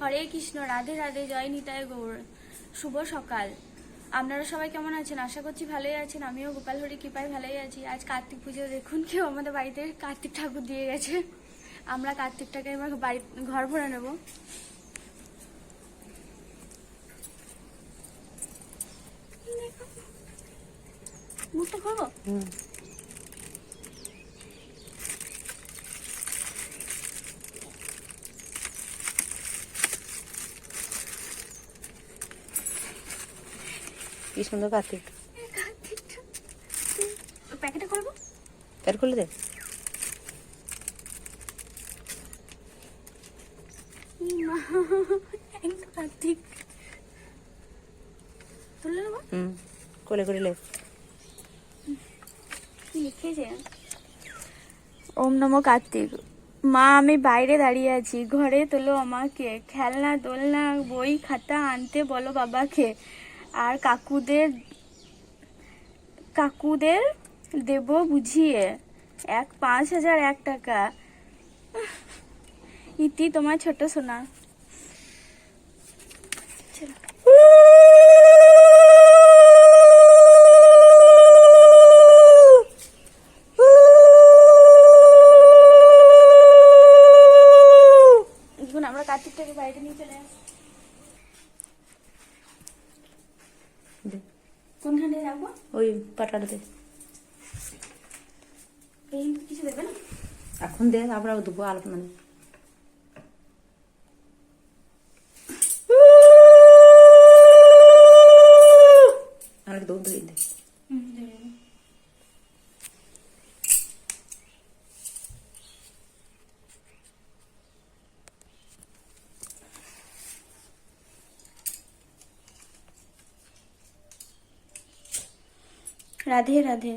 হরে কৃষ্ণ রাধে রাধে জয় নিতায় গৌর। শুভ সকাল। আপনারা সবাই কেমন আছেন? আশা করছি ভালোই আছেন। আমিও গোপাল হরি কৃপায় ভালোই আছি। আজ কার্তিক পুজো দেখুন কেউ আমাদের বাড়িতে কার্তিক ঠাকুর দিয়ে গেছে। আমরা কার্তিকটাকে এবার বাড়ি ঘর ভরে নেব। মুখটা করব কি সুন্দর কার্তিক। প্যাকেটে করব প্যার খুলে দে। কার্তিক। তুলে নেব? হুম কোলে করে লে লিখেছে? ওম নমো কার্তিক। মা আমি বাইরে দাঁড়িয়ে আছি। ঘরে তোলো আমাকে। খেলনা দোলনা বই খাতা আনতে বলো বাবাকে। আর কাকুদের কাকুদের দেব বুঝিয়ে এক পাঁচ হাজার এক টাকা। ইতি তোমার ছোট সোনা। আমরা কার্তিকটাকে বাইরে নিয়ে চলে আসি দে। কোনখানে রাখব? ওই পাটাটা দে। এই কিছু দেবে না? এখন দে তারপর আবার দেবো আলপনা মানে আর দুধ ধরে দে হুম, দেবে দেবে। রাধে রাধে।